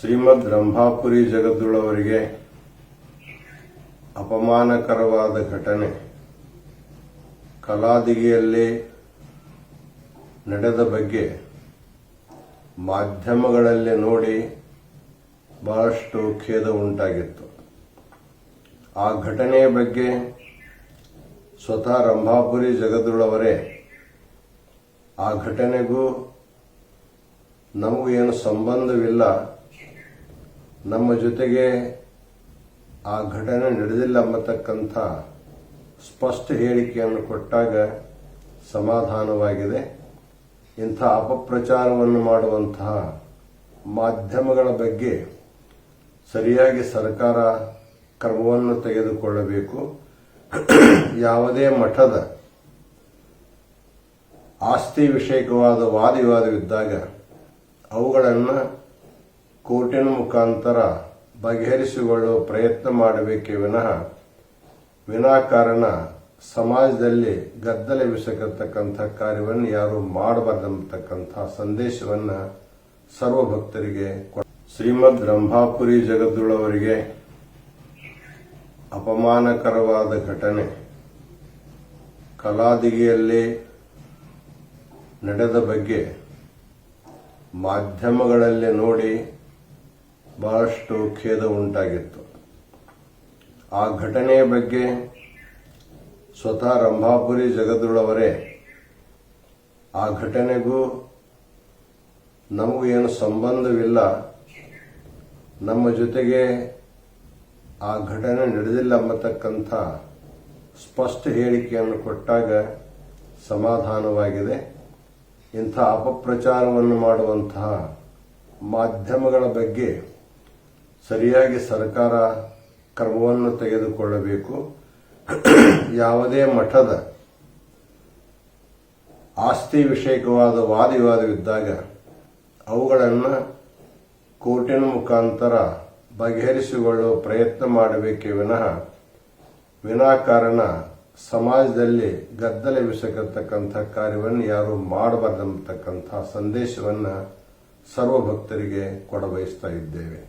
ಶ್ರೀಮದ್ ರಂಭಾಪುರಿ ಜಗದ್ದುಳವರಿಗೆ ಅಪಮಾನಕರವಾದ ಘಟನೆ. ಕಲಾದಿಗೆಯಲ್ಲಿ ನಡೆದ ಬಗ್ಗೆ ಮಾಧ್ಯಮಗಳಲ್ಲಿ ನೋಡಿ ಬಹಳಷ್ಟು ಖೇದ ಉಂಟಾಗಿತ್ತು. ಆ ಘಟನೆಯ ಬಗ್ಗೆ ಸ್ವತಃ ರಂಭಾಪುರಿ ಜಗದ್ದುಳವರೇ ಆ ಘಟನೆಗೂ ನಮಗೂ ಏನು ಸಂಬಂಧವಿಲ್ಲ. ನಮ್ಮ ಜೊತೆಗೆ ಆ ಘಟನೆ ನಡೆದಿಲ್ಲ ಅನ್ನತಕ್ಕಂಥ ಸ್ಪಷ್ಟ ಹೇಳಿಕೆಯನ್ನು ಕೊಟ್ಟಾಗ ಸಮಾಧಾನವಾಗಿದೆ. ಇಂಥ ಅಪಪ್ರಚಾರವನ್ನು ಮಾಡುವಂತಹ ಮಾಧ್ಯಮಗಳ ಬಗ್ಗೆ ಸರಿಯಾಗಿ ಸರ್ಕಾರ ಕ್ರಮವನ್ನು ತೆಗೆದುಕೊಳ್ಳಬೇಕು. ಯಾವುದೇ ಮಠದ ಆಸ್ತಿ ವಿಷಯಕವಾದ ವಾದವಿವಾದವಿದ್ದಾಗ ಅವುಗಳನ್ನು ಕೋರ್ಟಿನ ಮುಖಾಂತರ ಬಗೆಹರಿಸಿಕೊಳ್ಳುವ ಪ್ರಯತ್ನ ಮಾಡಬೇಕೇ ವಿನಃ ವಿನಾಕಾರಣ ಸಮಾಜದಲ್ಲಿ ಗದ್ದಲವಿಸಕತಕ್ಕಂಥ ಕಾರ್ಯವನ್ನು ಯಾರು ಮಾಡಬಾರ್ದಂತಕ್ಕಂಥ ಸಂದೇಶವನ್ನ ಸರ್ವ ಭಕ್ತರಿಗೆ ಕೊಡ ಶ್ರೀಮದ್ ರಂಭಾಪುರಿ ಜಗದ್ದುಳವರಿಗೆ ಅಪಮಾನಕರವಾದ ಘಟನೆ. ಕಲಾದಿಗೆಯಲ್ಲಿ ನಡೆದ ಬಗ್ಗೆ ಮಾಧ್ಯಮಗಳಲ್ಲಿ ನೋಡಿ ಬಹಳಷ್ಟು ಖೇದ ಉಂಟಾಗಿತ್ತು. ಆ ಘಟನೆಯ ಬಗ್ಗೆ ಸ್ವತಃ ರಂಭಾಪುರಿ ಜಗದ್ರುಳವರೇ, ಆ ಘಟನೆಗೂ ನಮಗೂ ಏನು ಸಂಬಂಧವಿಲ್ಲ. ನಮ್ಮ ಜೊತೆಗೆ ಆ ಘಟನೆ ನಡೆದಿಲ್ಲ ಎಂಬತಕ್ಕಂಥ ಸ್ಪಷ್ಟ ಹೇಳಿಕೆಯನ್ನು ಕೊಟ್ಟಾಗ ಸಮಾಧಾನವಾಗಿದೆ. ಇಂಥ ಅಪಪ್ರಚಾರವನ್ನು ಮಾಡುವಂತಹ ಮಾಧ್ಯಮಗಳ ಬಗ್ಗೆ ಸರಿಯಾಗಿ ಸರ್ಕಾರ ಕ್ರಮವನ್ನು ತೆಗೆದುಕೊಳ್ಳಬೇಕು. ಯಾವುದೇ ಮಠದ ಆಸ್ತಿ ವಿಷಯಕವಾದ ವಾದವಿವಾದವಿದ್ದಾಗ ಅವುಗಳನ್ನು ಕೋರ್ಟಿನ ಮುಖಾಂತರ ಬಗೆಹರಿಸಿಕೊಳ್ಳುವ ಪ್ರಯತ್ನ ಮಾಡಬೇಕೇ ವಿನಃ ವಿನಾಕಾರಣ ಸಮಾಜದಲ್ಲಿ ಗದ್ದಲವಿಸಕತಕ್ಕಂಥ ಕಾರ್ಯವನ್ನು ಯಾರೂ ಮಾಡಬಾರ್ದಂತಕ್ಕಂಥ ಸಂದೇಶವನ್ನು ಸರ್ವಭಕ್ತರಿಗೆ ಕೊಡಬಯಸ್ತಾ ಇದ್ದೇವೆ.